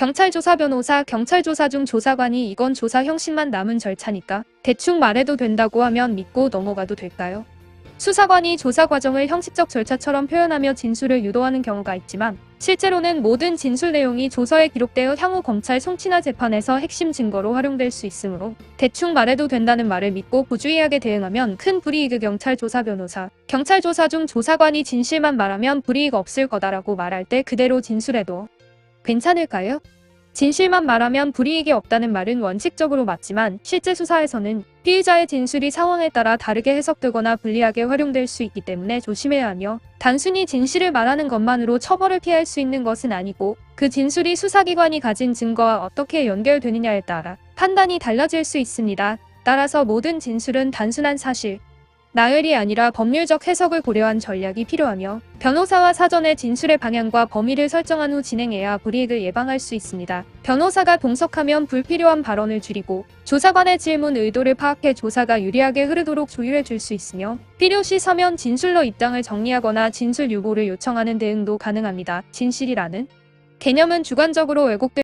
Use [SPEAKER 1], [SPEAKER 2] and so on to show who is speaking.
[SPEAKER 1] 경찰 조사 변호사, 경찰 조사 중 조사관이 이건 조사 형식만 남은 절차니까 대충 말해도 된다고 하면 믿고 넘어가도 될까요? 수사관이 조사 과정을 형식적 절차처럼 표현하며 진술을 유도하는 경우가 있지만 실제로는 모든 진술 내용이 조서에 기록되어 향후 검찰 송치나 재판에서 핵심 증거로 활용될 수 있으므로 대충 말해도 된다는 말을 믿고 부주의하게 대응하면 큰 불이익의 경찰 조사 변호사, 경찰 조사 중 조사관이 진실만 말하면 불이익 없을 거다라고 말할 때 그대로 진술해도 괜찮을까요? 진실만 말하면 불이익이 없다는 말은 원칙적으로 맞지만 실제 수사에서는 피의자의 진술이 상황에 따라 다르게 해석되거나 불리하게 활용될 수 있기 때문에 조심해야 하며 단순히 진실을 말하는 것만으로 처벌을 피할 수 있는 것은 아니고 그 진술이 수사기관이 가진 증거와 어떻게 연결되느냐에 따라 판단이 달라질 수 있습니다. 따라서 모든 진술은 단순한 사실, 나열이 아니라 법률적 해석을 고려한 전략이 필요하며 변호사와 사전에 진술의 방향과 범위를 설정한 후 진행해야 불이익을 예방할 수 있습니다. 변호사가 동석하면 불필요한 발언을 줄이고 조사관의 질문 의도를 파악해 조사가 유리하게 흐르도록 조율해 줄 수 있으며 필요시 서면 진술로 입장을 정리하거나 진술 유보를 요청하는 대응도 가능합니다. 진실이라는 개념은 주관적으로 왜곡될